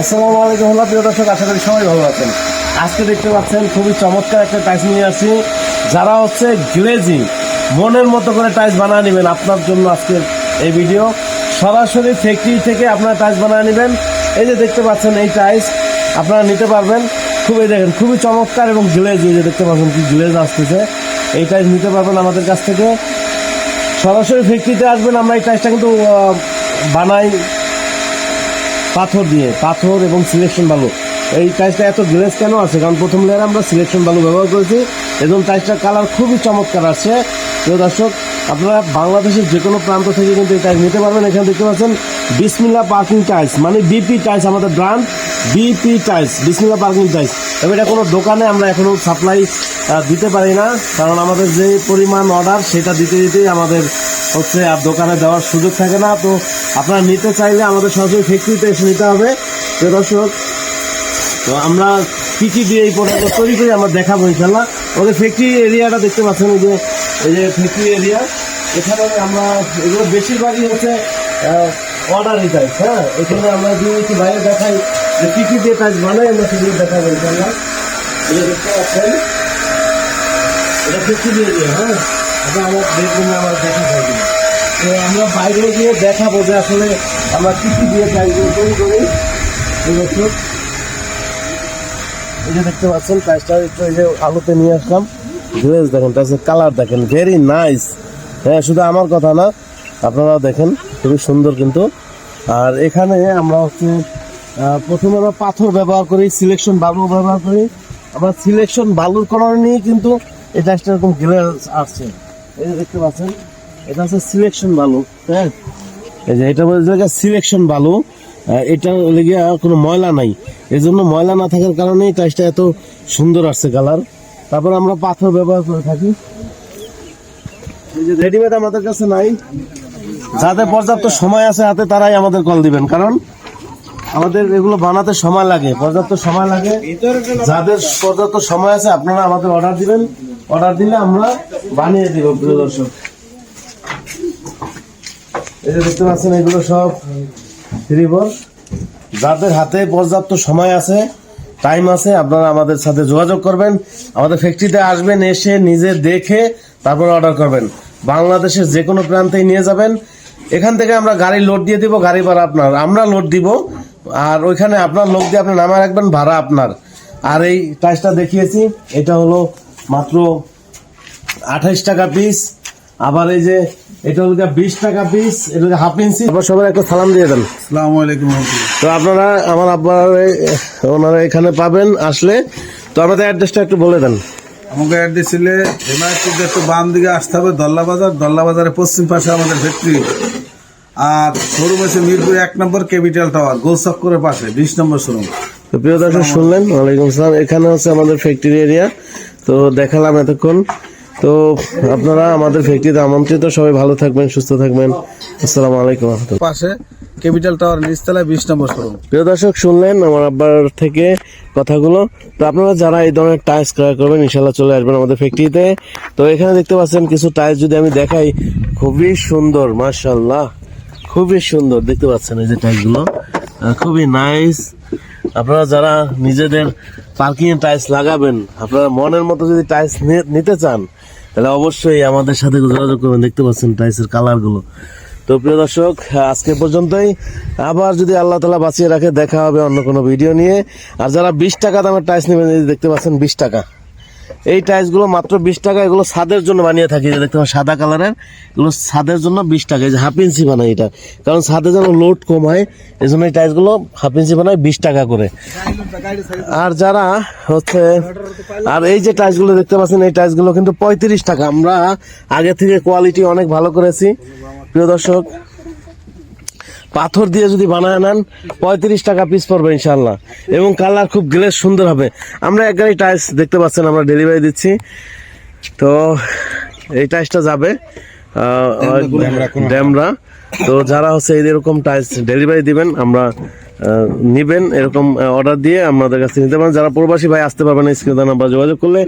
আসসালামু আলাইকুম আল্লাহ, প্রিয় দর্শক, আশা করি সবাই ভালো আছেন। আজকে দেখতে পাচ্ছেন খুবই চমৎকার একটা টাইস নিয়ে আসি যারা হচ্ছে গ্লেজিং, মনের মতো করে টাইস বানিয়ে নেবেন আপনার জন্য আজকের এই ভিডিও। সরাসরি ফ্যাক্টরি থেকে আপনারা টাইস বানিয়ে নেবেন। এই যে দেখতে পাচ্ছেন এই টাইস, আপনারা নিতে পারবেন। খুবই দেখেন, খুবই চমৎকার এবং গ্লেজ, এই যে দেখতে পাচ্ছেন কি গ্লেজ আসতেছে। এই টাইস নিতে পারবেন আমাদের কাছ থেকে। সরাসরি ফ্যাক্টরিতে আসবেন, আমরা এই টাইসটা কিন্তু বানাই পাথর দিয়ে, পাথর এবং সিলেকশন বালু। এই টাইসটা এত গ্লেজ কেন আছে? কারণ প্রথম লেয়ারে আমরা সিলেকশন বালু ব্যবহার করেছি। এবং টাইসটার কালার খুবই চমৎকার আছে প্রিয় দর্শক, আপনারা বাংলাদেশের যে কোনো প্রান্ত থেকে কিন্তু এই টাইস নিতে পারবেন। এখানে দেখতে পাচ্ছেন বিসমিল্লা পার্কিং টাইলস মানে বিপি টাইলস আমাদের brand BP tiles Bismillah parking tiles তবে এটা কোনো দোকানে আমরা এখনও সাপ্লাই দিতে পারি না। কারণ আমাদের যে পরিমাণ অর্ডার সেটা দিতে দিতেই আমাদের হচ্ছে আর দোকানে দেওয়ার সুযোগ থাকে না, তো আপনারা নিতে চাইলে আমাদের সরাসরি ফ্যাক্টরিতে এসে নিতে হবে। প্রিয় দর্শক, তো আমরা কি কি দিয়ে এই প্রোডাক্টটা তৈরি করি আমরা দেখাবো ইনশাল্লাহ ওদের ফ্যাক্টরি এরিয়াটা দেখতে পাচ্ছেন যে, এই যে ফ্যাক্টরি এরিয়া এখানে আমরা এগুলো বেশিরভাগই হচ্ছে অর্ডারই টাইপ হ্যাঁ? এখানে আমরা যদি একটু বাইরে দেখাই যে কী কী দিয়ে কাজ বানাই, আমরা সেগুলো দেখাবো ইনশাল্লাহ যে দেখতে পাচ্ছেন, এটা ফ্যাক্টরি এরিয়া হ্যাঁ? এটা আমার আমার দেখা যাবে তো আমরা বাইরে গিয়ে দেখাবো যে আসলে আমরা কি কি দিয়ে তৈরি করি এই বছর এই যে দেখতে পাচ্ছেন, প্রাইসটা একটু এই যে আলুতে নিয়ে আসলাম। গ্লেজ দেখেন টাইসের কালার দেখেন ভেরি নাইস হ্যাঁ শুধু আমার কথা না আপনারা দেখেন, খুবই সুন্দর কিন্তু। আর এখানে আমরা হচ্ছে প্রথমে আমরা পাথর ব্যবহার করি সিলেকশন বালু ব্যবহার করি। আমরা সিলেকশন বালুর কারণে কিন্তু এই টাইসটা এরকম গ্লেজ আসছে। দেখতে পাচ্ছেন, এটা হচ্ছে সিলেকশন বালু হ্যাঁ? এই যে এটা বলতে সিলেকশন বালু এটা লেগে কোনো ময়লা নাই। এই জন্য ময়লা না থাকার কারণেই টাইসটা এত সুন্দর আসছে কালার। তারপর আমরা পাথর ব্যবহার করে থাকি। এই যে রেডিমেড আমাদের কাছে নাই। যাদের পর্যাপ্ত সময় আছে হাতে, তারাই আমাদের কল দিবেন। কারণ আমাদের এগুলো বানাতে সময় লাগে। পর্যাপ্ত সময় লাগে। যাদের পর্যাপ্ত সময় আছে, আপনারা আমাদের অর্ডার দিবেন। অর্ডার দিলে আমরা বানিয়ে দিব প্রিয় দর্শক। এই যে দেখতে পাচ্ছেন, এগুলো সব রিবল যাদের হাতে পর্যাপ্ত সময় আছে টাইম আছে, আপনারা আমাদের সাথে যোগাযোগ করবেন। আমাদের ফ্যাক্টরিতে আসবেন, এসে নিজে দেখে তারপর অর্ডার করবেন। বাংলাদেশের যে কোনো প্রান্তেই নিয়ে যাবেন। এখান থেকে আমরা গাড়ি লোড দিয়ে দিব, গাড়ি ভাড়া আপনার, আমরা লোড দিব। আর ওইখানে আপনার লোক দিয়ে আপনি নামা রাখবেন, ভাড়া আপনার। আর এই টাইসটা দেখিয়েছি, এটা হলো মাত্র আঠাইশ টাকা পিস আবার এই যে এটা হলো বিশ টাকা পিস এটা হলো হাফ ইঞ্চি আবার সবাই একটা সালাম দিয়ে দেন। আসসালামু আলাইকুম তো আপনারা আমার আব্বার ওনারা এখানে পাবেন আসলে। তো আমাদের অ্যাড্রেসটা একটু বলে দেন। আমাকে অ্যাড্রেস দিলে হেমায়তপুর একটু বাম দিকে আসতে হবে দল্লা বাজার দল্লা বাজারের পশ্চিম পাশে আমাদের ফ্যাক্টরি আর শোরুম আছে মিরপুর এক নম্বর ক্যাপিটাল টাওয়ার গোল চক্করের পাশে বিশ নম্বর শোরুম তো প্রিয় দর্শক শুনলেন? ওয়ালাইকুম সালাম এখানে হচ্ছে আমাদের ফ্যাক্টরি এরিয়া তো দেখালাম এতক্ষণ। তো আপনারা আমাদের ফ্যাক্টরিতে আমন্ত্রিত। সবাই ভালো থাকবেন সুস্থ থাকবেন। আসসালামু আলাইকুম পাশে ক্যাপিটাল টাওয়ার নিচতলায় বিশ নম্বর শোরুম। প্রিয় দর্শক শুনলেন আমার আব্বার থেকে কথাগুলো। তো আপনারা যারা এই ধরনের টাইলস ক্রয় করবেন ইনশাল্লাহ চলে আসবেন আমাদের ফ্যাক্টরিতে। তো এখানে দেখতে পাচ্ছেন কিছু টাইলস যদি আমি দেখাই খুবই সুন্দর মার্শাল্লাহ খুবই সুন্দর দেখতে পাচ্ছেন এই যে টাইলসগুলো। খুবই নাইস। আপনারা যারা নিজেদের পার্কিং টাইলস লাগাবেন, আপনারা মনের মতো যদি টাইলস নিতে চান, তাহলে অবশ্যই আমাদের সাথে যোগাযোগ করবেন। দেখতে পাচ্ছেন টাইলসের কালারগুলো তো প্রিয় দর্শক, আজকে পর্যন্তই। আবার যদি আল্লাহ তালা বাঁচিয়ে রাখে, দেখা হবে অন্য কোনো ভিডিও নিয়ে। আর যারা বিশ টাকা দামের টাইলস নেবেন দেখতে পাচ্ছেন বিশ টাকা। এই টাইলসগুলো মাত্র বিশ টাকা, এগুলো ছাদের জন্য বানিয়ে থাকি দেখতে পাচ্ছেন সাদা কালারের এগুলো ছাদের জন্য বিশ টাকা, এই যে হাফ ইঞ্চি বানাই এটা। কারণ ছাদে যেন লোড কম হয় এই জন্য এই টাইলসগুলো হাফ ইঞ্চি বানায় বিশ টাকা করে। আর যারা হচ্ছে, আর এই যে টাইলসগুলো দেখতে পাচ্ছেন, এই টাইলসগুলো কিন্তু পঁয়ত্রিশ টাকা। আমরা আগে থেকে কোয়ালিটি অনেক ভালো করেছি। প্রিয় দর্শক পাথর দিয়ে যদি বানায় নেন পঁয়ত্রিশ টাকা পিস পড়বে ইনশাল্লাহ এবং কালার খুব গ্লেস সুন্দর হবে। আমরা এক গাড়ি টাইলস দেখতে পাচ্ছেন আমরা ডেলিভারি দিচ্ছি। তো এই টাইলসটা যাবে ড্যামরা তো যারা হচ্ছে এরকম টাইলস ডেলিভারি দিবেন আমরা নিবেন এরকম অর্ডার দিয়ে আমাদের কাছে নিতে পারেন। যারা প্রবাসী ভাই আসতে পারবেন স্ক্রিনে নাম্বার যোগাযোগ করলে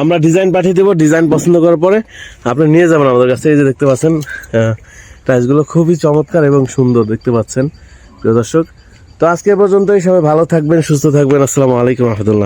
আমরা ডিজাইন পাঠিয়ে দেবো ডিজাইন পছন্দ করার পরে আপনি নিয়ে যাবেন আমাদের কাছে এই যে দেখতে পাচ্ছেন টাইলসগুলো খুবই চমৎকার এবং সুন্দর, দেখতে পাচ্ছেন। প্রিয় দর্শক, তো আজকে পর্যন্তই, সবাই ভালো থাকবেন, সুস্থ থাকবেন। আসসালামু আলাইকুম রহমতুল্লাহ।